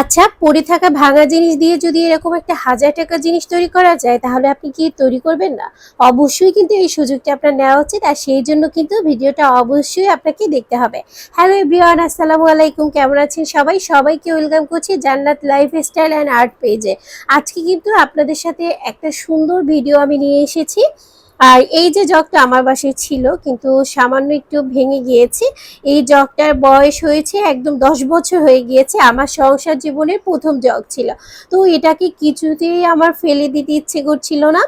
আচ্ছা পড়ে থাকা ভাঙা জিনিস দিয়ে যদি এরকম একটা হাজার টাকা জিনিস তৈরি করা যায়, তাহলে আপনি কি তৈরি করবেন না? অবশ্যই কিন্তু এই সুযোগটা আপনার নেওয়া উচিত আর সেই জন্য কিন্তু ভিডিওটা অবশ্যই আপনাকে দেখতে হবে। হ্যালো এভরিওয়ান আসসালামু আলাইকুম। কেমন আছেন সবাই? সবাইকে ওয়েলকাম করছি জান্নাত লাইফ স্টাইল অ্যান্ড আর্ট পেজে আজকে কিন্তু আপনাদের সাথে একটা সুন্দর ভিডিও আমি নিয়ে এসেছি। আর এই যে জগটা আমার বাসায় ছিল, কিন্তু সামান্য একটু ভেঙে গিয়েছে। এই জগটার বয়স হয়েছে একদম দশ বছর হয়ে গিয়েছে, আমার সংসার জীবনের প্রথম জগ ছিল। তো এটাকে কিছুতেই আমার ফেলে দিতে ইচ্ছে করছিল না।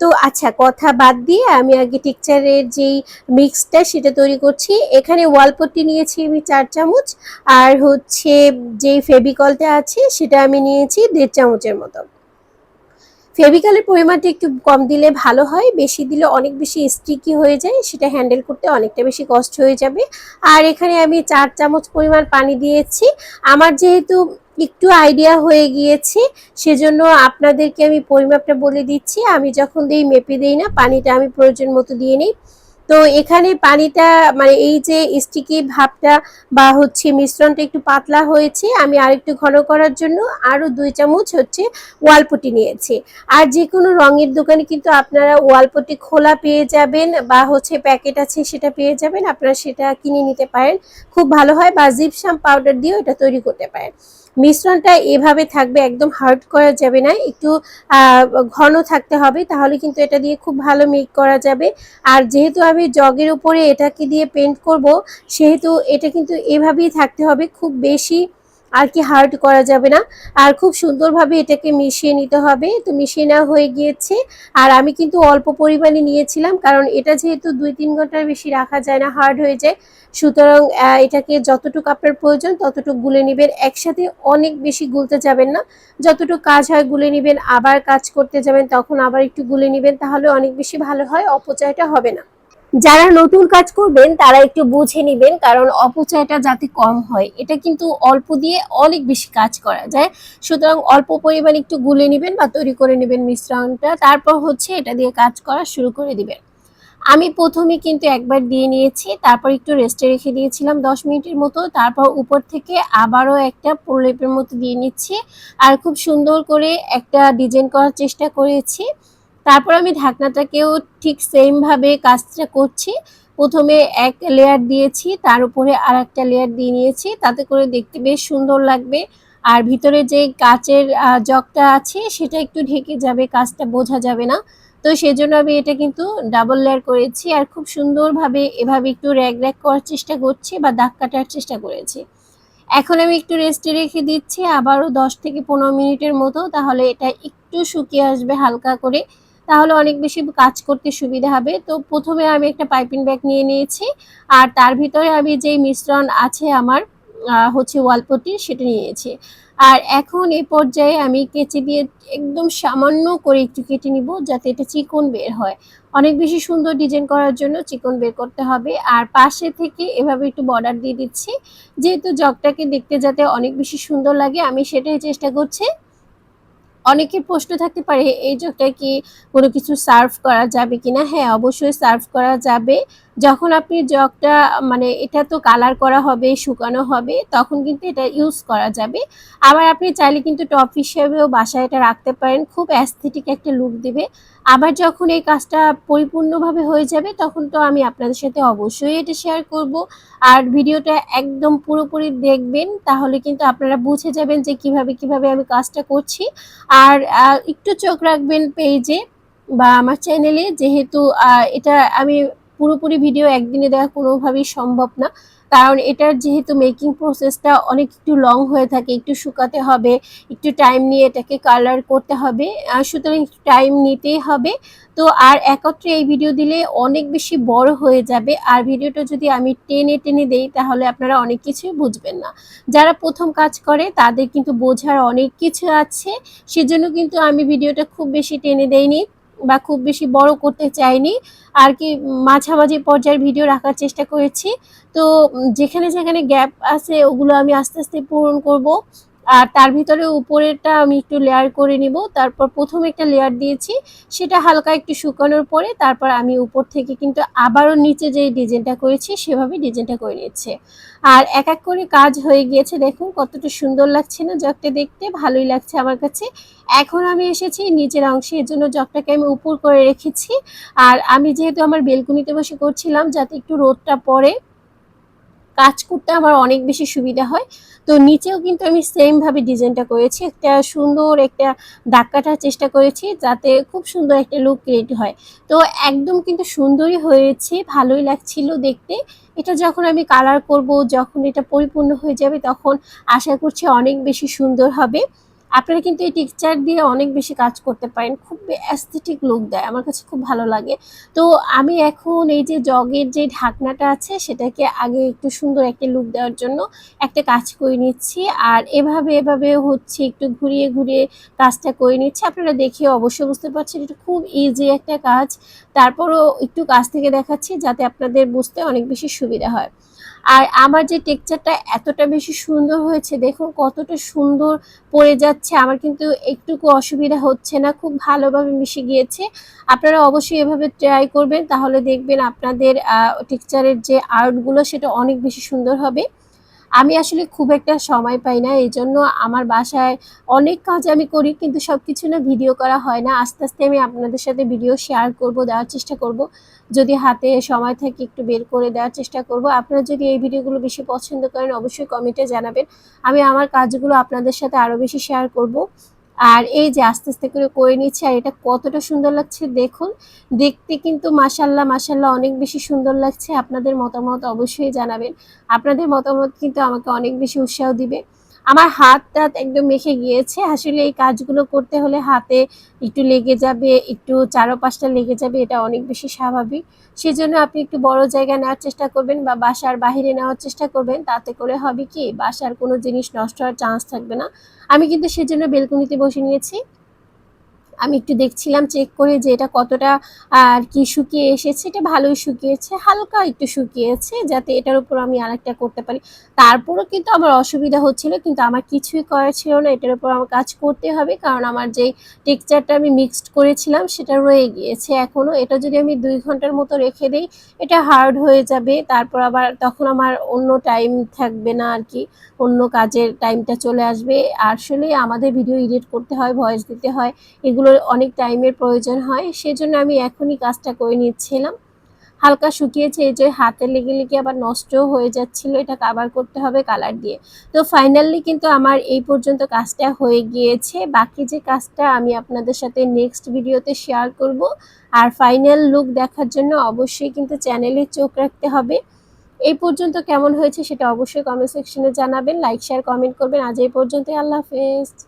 তো আচ্ছা কথা বাদ দিয়ে আমি আগে টিকচারের যেই মিক্সটা সেটা তৈরি করছি। এখানে ওয়ালপট্টি নিয়েছি আমি চার চামচ, আর হচ্ছে যেই ফেবিকলটা আছে সেটা আমি নিয়েছি দেড় চামচের মতো। ফেভিকলের পরিমাণটা একটু কম দিলে ভালো হয়, বেশি দিলে অনেক বেশি স্টিকি হয়ে যায়, সেটা হ্যান্ডেল করতে অনেকটা বেশি কষ্ট হয়ে যাবে। আর এখানে আমি চার চামচ পরিমাণ পানি দিয়েছি। আমার যেহেতু একটু আইডিয়া হয়ে গিয়েছে, সেজন্য আপনাদেরকে আমি পরিমাপটা বলে দিচ্ছি। আমি যখন দিই, মেপে দিই না, পানিটা আমি প্রয়োজন মতো দিয়ে নিই। তো এখানে পানিটা মানে এই যে স্টিকি ভাবটা বা হচ্ছে মিশ্রণটা একটু পাতলা হয়েছে, আমি আরেকটু ঘন করার জন্য আরও দুই চামচ হচ্ছে ওয়ালপটি নিয়েছি। আর যে কোনো রঙের দোকানে কিন্তু আপনারা ওয়ালপটি খোলা পেয়ে যাবেন বা হচ্ছে প্যাকেট আছে সেটা পেয়ে যাবেন, আপনারা সেটা কিনে নিতে পারেন। খুব ভালো হয় বা জিপসাম পাউডার দিয়েও এটা তৈরি করতে পারেন। মিশ্রণটা এভাবে থাকবে, একদম হার্ড করা যাবে না, একটু ঘন থাকতে হবে, তাহলে কিন্তু এটা দিয়ে খুব ভালো মেক করা যাবে। আর যেহেতু আমি জগের উপরে এটাকে দিয়ে পেন্ট করব, সেহেতু এটা কিন্তু এভাবেই থাকতে হবে, খুব বেশি আর কি হার্ড করা যাবে না। আর খুব সুন্দরভাবে এটাকে মিশিয়ে নিতে হবে। তো মিশিয়ে নেওয়া হয়ে গিয়েছে। আর আমি কিন্তু অল্প পরিমাণে নিয়েছিলাম, কারণ এটা যেহেতু দুই তিন ঘণ্টার বেশি রাখা যায় না হার্ড হয়ে যায়। সুতরাং এটাকে যতটুকু আপনার প্রয়োজন ততটুকু গুলে নেবেন। একসাথে অনেক বেশি গুলতে যাবেন না। যতটুকু কাজ হয় গুলে নেবেন, আবার কাজ করতে যাবেন, তখন আবার একটু গুলে নেবেন, তাহলে অনেক বেশি ভালো হয়, অপচয়টা হবে না। যারা নতুন কাজ করবেন, তারা একটু বুঝে নেবেন কারণ অপচয়টা যাতে কম হয়, এটা কিন্তু অল্প দিয়ে অনেক বেশি কাজ করা যায়। সুতরাং অল্প পরিমাণ একটু গুলে নেবেন বা তৈরি করে নেবেন মিশ্রণটা, তারপর হচ্ছে এটা দিয়ে কাজ করা শুরু করে দিবেন। আমি প্রথমে কিন্তু একবার দিয়ে নিয়েছি, তারপর একটু রেস্টে রেখে দিয়েছিলাম দশ মিনিটের মতো, তারপর উপর থেকে আবারও একটা প্রলেপের মতো দিয়ে নিচ্ছি। আর খুব সুন্দর করে একটা ডিজাইন করার চেষ্টা করেছি। তারপর আমি ঢাকনাটাকেও ঠিক সেমভাবে কাজটা করছি। প্রথমে এক লেয়ার দিয়েছি, তার উপরে আর একটা লেয়ার দিয়ে নিয়েছি, তাতে করে দেখতে বেশ সুন্দর লাগবে। আর ভিতরে যে কাচের জগটা আছে, সেটা একটু ঢেকে যাবে, কাজটা বোঝা যাবে না। তো সেজন্য আমি এটা কিন্তু ডাবল লেয়ার করেছি আর খুব সুন্দরভাবে এভাবে একটু র্যাক র্যাক করার চেষ্টা করছি বা দাগ কাটার চেষ্টা করেছি। এখন আমি একটু রেস্টে রেখে দিচ্ছি, আবারও দশ থেকে পনেরো মিনিটের মতো, তাহলে এটা একটু শুকিয়ে আসবে হালকা করে। তাহলে অনেক বেশি কাজ করতে সুবিধা হবে। তো প্রথমে আমি একটা পাইপিং ব্যাগ নিয়ে নিয়েছি, আর তার ভিতরে আমি যেই মিশ্রণ আছে আমার হচ্ছে ওয়ালপটি সেটা নিয়েছি। আর এখন এ পর্যায়ে আমি কেচি দিয়ে একদম সামান্য করে একটু কেটে নিব যাতে এটা চিকন বের হয়। অনেক বেশি সুন্দর ডিজাইন করার জন্য চিকন বের করতে হবে। আর পাশে থেকে এভাবে একটু বর্ডার দিয়ে দিচ্ছি, যেহেতু জগটাকে দেখতে যাতে অনেক বেশি সুন্দর লাগে, আমি সেটাই চেষ্টা করছি অনেকের প্রশ্ন থাকতে পারে, এই জগটা কি কোনো কিছু সার্ভ করা যাবে কিনা? হ্যাঁ অবশ্যই সার্ভ করা যাবে। যখন আপনি জগটা মানে এটা তো কালার করা হবে, শুকানো হবে, তখন কিন্তু এটা ইউজ করা যাবে। আবার আপনি চাইলে কিন্তু টপ হিসেবেও বাসায় এটা রাখতে পারেন, খুব অ্যাস্থেটিক একটা লুক দেবে। আবার যখন এই কাজটা পরিপূর্ণভাবে হয়ে যাবে, তখন তো আমি আপনাদের সাথে অবশ্যই এটা শেয়ার করব। আর ভিডিওটা একদম পুরোপুরি দেখবেন, তাহলে কিন্তু আপনারা বুঝে যাবেন যে কীভাবে কীভাবে আমি কাজটা করছি। আর একটু চোখ রাখবেন পেজে বা আমার চ্যানেলে যেহেতু এটা আমি পুরোপুরি ভিডিও একদিনে দেখা কোনোভাবেই সম্ভব না। কারণ এটার যেহেতু মেকিং প্রসেসটা অনেক একটু লং হয়ে থাকে, একটু শুকাতে হবে, একটু টাইম নিয়ে এটাকে কালার করতে হবে সুতরাং একটু টাইম নিতেই হবে। তো আর একত্রে এই ভিডিও দিলে অনেক বেশি বড় হয়ে যাবে। আর ভিডিওটা যদি আমি টেনে টেনে দেই, তাহলে আপনারা অনেক কিছুই বুঝবেন না। যারা প্রথম কাজ করে, তাদের কিন্তু বোঝার অনেক কিছু আছে। সেজন্য কিন্তু আমি ভিডিওটা খুব বেশি টেনে দেইনি। বা খুব বেশি বড় করতে চাইনি। আর কি মাঝামাঝি পর্যায়ের ভিডিও রাখার চেষ্টা করেছি। তো যেখানে যেখানে গ্যাপ আছে ওগুলো আমি আস্তে আস্তে পূরণ করব। আর তার ভিতরে উপরেরটা আমি একটু লেয়ার করে নিব। তারপর প্রথম একটা লেয়ার দিয়েছি, সেটা হালকা একটু শুকানোর পরে তারপর আমি উপর থেকে কিন্তু আবারও নিচে যে ডিজাইনটা করেছি, সেভাবে ডিজাইনটা করে নিচ্ছে। আর এক এক করে কাজ হয়ে গিয়েছে, দেখুন কতটা সুন্দর লাগছে না জগটা দেখতে, ভালোই লাগছে আমার কাছে। এখন আমি এসেছি নিচের অংশে, এর জন্য জগটাকে আমি উপর করে রেখেছি। আর আমি যেহেতু আমার বেলকুনিতে বসে করছিলাম, যাতে একটু রোদটা পড়ে কাজ করতে আমার অনেক বেশি সুবিধা হয়। তো নিচেও কিন্তু আমি সেমভাবে ডিজাইনটা করেছি। একটা সুন্দর একটা দাগ কাটার চেষ্টা করেছি যাতে খুব সুন্দর একটা লুক ক্রিয়েট হয়। তো একদম কিন্তু সুন্দরই হয়েছে, ভালোই লাগছিল দেখতে। এটা যখন আমি কালার করব, যখন এটা পরিপূর্ণ হয়ে যাবে, তখন আশা করছি অনেক বেশি সুন্দর হবে। আপনারা কিন্তু এই টেক্সচার দিয়ে অনেক বেশি কাজ করতে পারেন। খুব অ্যাস্থেটিক লুক দেয়। আমার কাছে খুব ভালো লাগে। তো আমি এখন এই যে জগের যে ঢাকনাটা আছে, সেটাকে আগে একটু সুন্দর একটা লুক দেওয়ার জন্য একটা কাজ করে নিচ্ছি। আর এভাবে এভাবে হচ্ছে একটু ঘুরিয়ে ঘুরিয়ে কাজটা করে নিচ্ছি। আপনারা দেখে অবশ্যই বুঝতে পারছেন এটা খুব ইজি একটা কাজ। তারপরও একটু কাছ থেকে দেখাচ্ছি যাতে আপনাদের বুঝতে অনেক বেশি সুবিধা হয়। আর আমার যে টেক্সচারটা এতটা বেশি সুন্দর হয়েছে, দেখুন কতটা সুন্দর পড়ে যাচ্ছে। আমার কিন্তু একটুকু অসুবিধা হচ্ছে না, খুব ভালোভাবে মিশে গিয়েছে। আপনারা অবশ্যই এভাবে ট্রাই করবেন, তাহলে দেখবেন আপনাদের টেক্সচারের যে আর্টগুলো সেটা অনেক বেশি সুন্দর হবে। আমি আসলে খুব একটা সময় পাই না এই জন্য আমার বাসায় অনেক কাজ আমি করি, কিন্তু সব কিছু না ভিডিও করা হয় না। আস্তে আস্তে আমি আপনাদের সাথে ভিডিও শেয়ার করব, দেওয়ার চেষ্টা করব। যদি হাতে সময় থাকে একটু বের করে দেওয়ার চেষ্টা করব। আপনারা যদি এই ভিডিওগুলো বেশি পছন্দ করেন, অবশ্যই কমেন্টে জানাবেন। আমি আমার কাজগুলো আপনাদের সাথে আরও বেশি শেয়ার করব। আর এই যে আস্তে আস্তে করে করে নিচ্ছে, আর এটা কতটা সুন্দর লাগছে দেখুন। দেখতে কিন্তু মাসাল্লাহ মাসাল্লাহ অনেক বেশি সুন্দর লাগছে। আপনাদের মতামত অবশ্যই জানাবেন। আপনাদের মতামত কিন্তু আমাকে অনেক বেশি উৎসাহ দিবে। আমার হাত টাত একদম মেখে গিয়েছে। আসলে এই কাজগুলো করতে হলে হাতে একটু লেগে যাবে, একটু চারোপাশটা লেগে যাবে, এটা অনেক বেশি স্বাভাবিক। সেজন্য আপনি একটু বড় জায়গা নেওয়ার চেষ্টা করবেন বা বাসার বাহিরে নেওয়ার চেষ্টা করবেন। তাতে করে হবে কি, বাসার কোনো জিনিস নষ্ট হওয়ার চান্স থাকবে না। আমি কিন্তু সেজন্য বেলকুনিতে বসে নিয়েছি। আমি একটু দেখছিলাম চেক করে যে এটা কতটা, আর কি শুকিয়ে এসেছে। এটা ভালোই শুকিয়েছে, হালকা একটু শুকিয়েছে যাতে এটার উপর আমি আরেকটা করতে পারি। তারপরও কিন্তু আমার অসুবিধা হচ্ছিল, কিন্তু আমার কিছুই করার ছিল না। এটার উপর আমার কাজ করতে হবে, কারণ আমার যেই টেক্সচারটা আমি মিক্সড করেছিলাম, সেটা রয়ে গিয়েছে এখনও এটা যদি আমি দুই ঘণ্টার মতো রেখে দিই, এটা হার্ড হয়ে যাবে। তারপর আবার তখন আমার অন্য টাইম থাকবে না আর কি, অন্য কাজের টাইমটা চলে আসবে। আসলে আমাদের ভিডিও এডিট করতে হয় ভয়েস দিতে হয়, এগুলো এগুলোর অনেক টাইমের প্রয়োজন হয়, সেজন্য আমি এখনই কাজটা করে নিচ্ছিলাম। হালকা শুকিয়েছে, এই যে হাতে লেগে লেগে আবার নষ্ট হয়ে যাচ্ছিল, এটা কাবার করতে হবে কালার দিয়ে। তো ফাইনালি কিন্তু আমার এই পর্যন্ত কাজটা হয়ে গিয়েছে। বাকি যে কাজটা আমি আপনাদের সাথে নেক্সট ভিডিওতে শেয়ার করব। আর ফাইনাল লুক দেখার জন্য অবশ্যই কিন্তু চ্যানেলে চোখ রাখতে হবে। এই পর্যন্ত কেমন হয়েছে সেটা অবশ্যই কমেন্ট সেকশনে জানাবেন লাইক শেয়ার কমেন্ট করবেন। আজ এই পর্যন্তই, আল্লাহ হাফেজ।